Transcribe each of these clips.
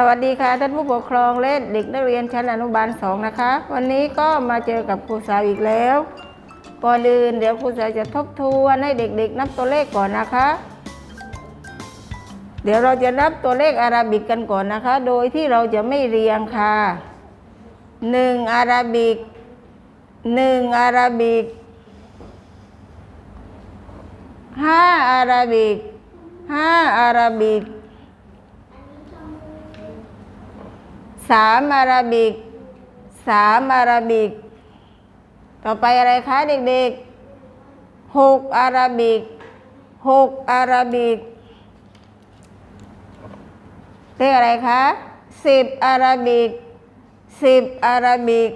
สวัสดีค่ะท่านผู้ปกครองและเด็กนักเรียนชั้นอนุบาลสองนะคะ วันนี้ก็มาเจอกับครูสาวอีกแล้ว ก่อนอื่นเดี๋ยวครูสาวจะทบทวนให้เด็กๆ นับตัวเลขก่อนนะคะ เดี๋ยวเราจะนับตัวเลขอาราบิกกันก่อนนะคะ โดยที่เราจะไม่เรียงค่ะหนึ่งอาราบิกหนึ่งอาราบิกห้าอาราบิกห้าอาราบิก สามอาราบิกสามอาราบิก ต่อไปอะไรคะเด็กๆหกอาราบิกหกอาราบิกเลขอะไรคะสิบอาราบิกสิบอาราบิก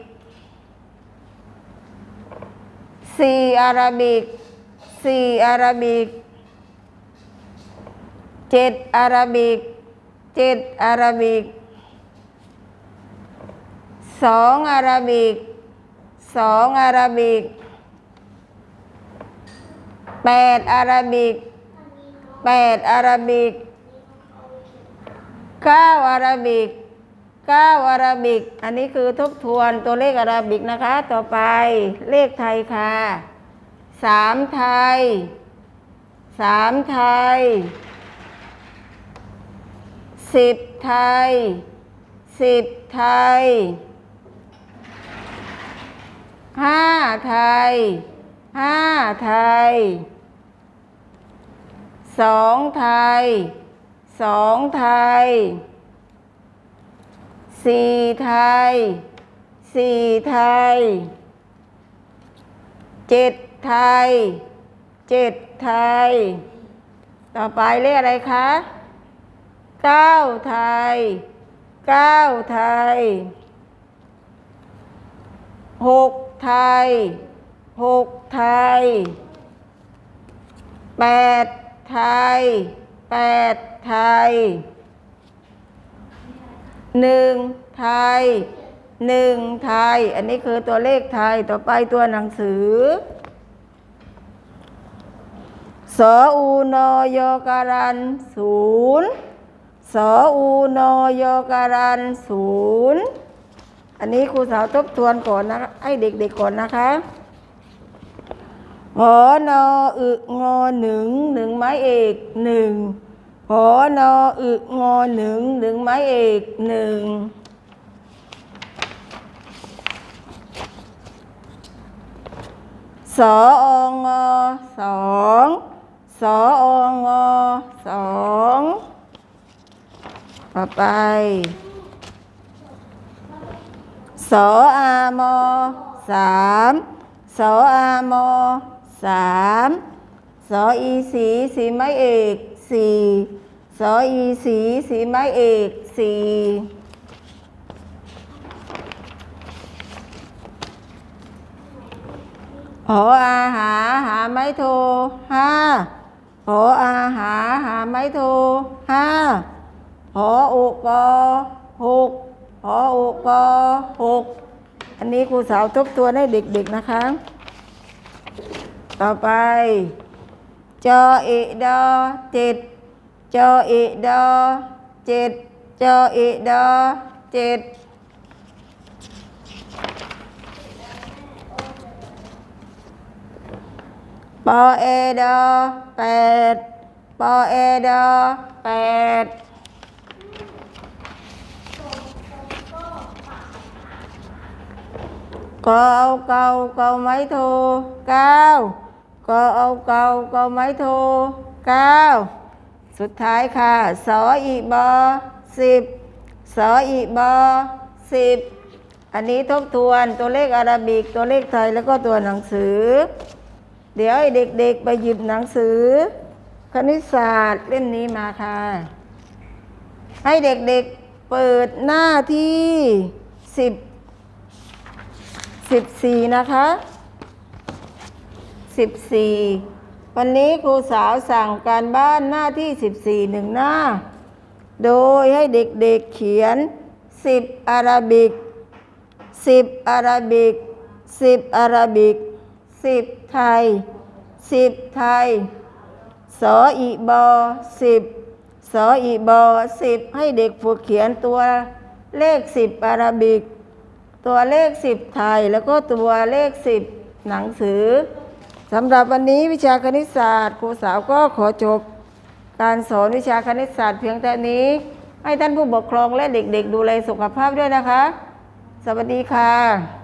สี่อาราบิกสี่อาราบิกเจ็ดอาราบิกเจ็ดอาราบิก สองอาราบิกสองอาราบิกแปดอาราบิกแปดอาราบิกเก้าอาราบิกเก้าอาราบิก อันนี้คือทบทวนตัวเลขอาราบิกนะคะ ต่อไปเลขไทยค่ะสามไทยสามไทยสิบไทยสิบไทย ห้าไทยห้าไทยสองไทยสองไทยสี่ไทยสี่ไทยเจ็ดไทยเจ็ดไทย ต่อไปเลขอะไรคะเก้าไทยเก้าไทย หกไทยหกไทยแปดไทยแปดไทยหนึ่งไทยหนึ่งไทย อันนี้คือตัวเลขไทยต่อไปตัวหนังสือสอูนอยการันศูนย์สอูนอยการันศูนย์ อันนี้ครูสาวทบทวนก่อนนะให้เด็กๆก่อนนะคะหอนออึงอหนึ่งหนึ่งไม้เอกหนึ่งหอนออึงอหนึ่งหนึ่งไม้เอกหนึ่งสองอสองสอองอสองต่อไป สออามอสามสออามอสามสออีสีสีไม้เอกสี่สออีสีสีไม้เอกสี่หออาหาหาไม้โทห้าหออาหาหาไม้โทห้าหออุกอหก หออุกอหกอันนี้ครูสาวทบทวนให้เด็กๆนะคะ ต่อไป จอเอดอเจ็ดจอเอดอเจ็ดจอเอดอเจ็ดปอเอดอแปดปอเอดอแปด ก็เอาเก่าเก่าไม้โทเก้าก็เอาเก่าเก่าไม้โทเก้าสุดท้ายค่ะสออีบอสิบสออีบอสิบอันนี้ทบทวนตัวเลขอาราบิกตัวเลขไทยแล้วก็ตัวหนังสือ เดี๋ยวเด็กๆไปหยิบหนังสือ คณิตศาสตร์เล่มนี้มาค่ะ ให้เด็กๆเปิดหน้าที่สิบ สิบสี่นะคะสิบสี่วันนี้ครูสาวสั่งการบ้านหน้าที่สิบสี่หนึ่งหน้า โดยให้เด็กๆเขียนสิบอาราบิกสิบอาราบิกสิบอาราบิกสิบไทยสิบไทยสออีบอสิบสสออีบอสิบให้เด็กฝึกเขียนตัวเลขสิบอาราบิก ตัวเลขสิบไทย แล้วก็ตัวเลขสิบหนังสือสำหรับวันนี้วิชาคณิตศาสตร์ครูสาวก็ขอจบ การสอนวิชาคณิตศาสตร์เพียงแต่นี้ ให้ท่านผู้ปกครองและเด็กๆ ดูแลสุขภาพด้วยนะคะ สวัสดีค่ะ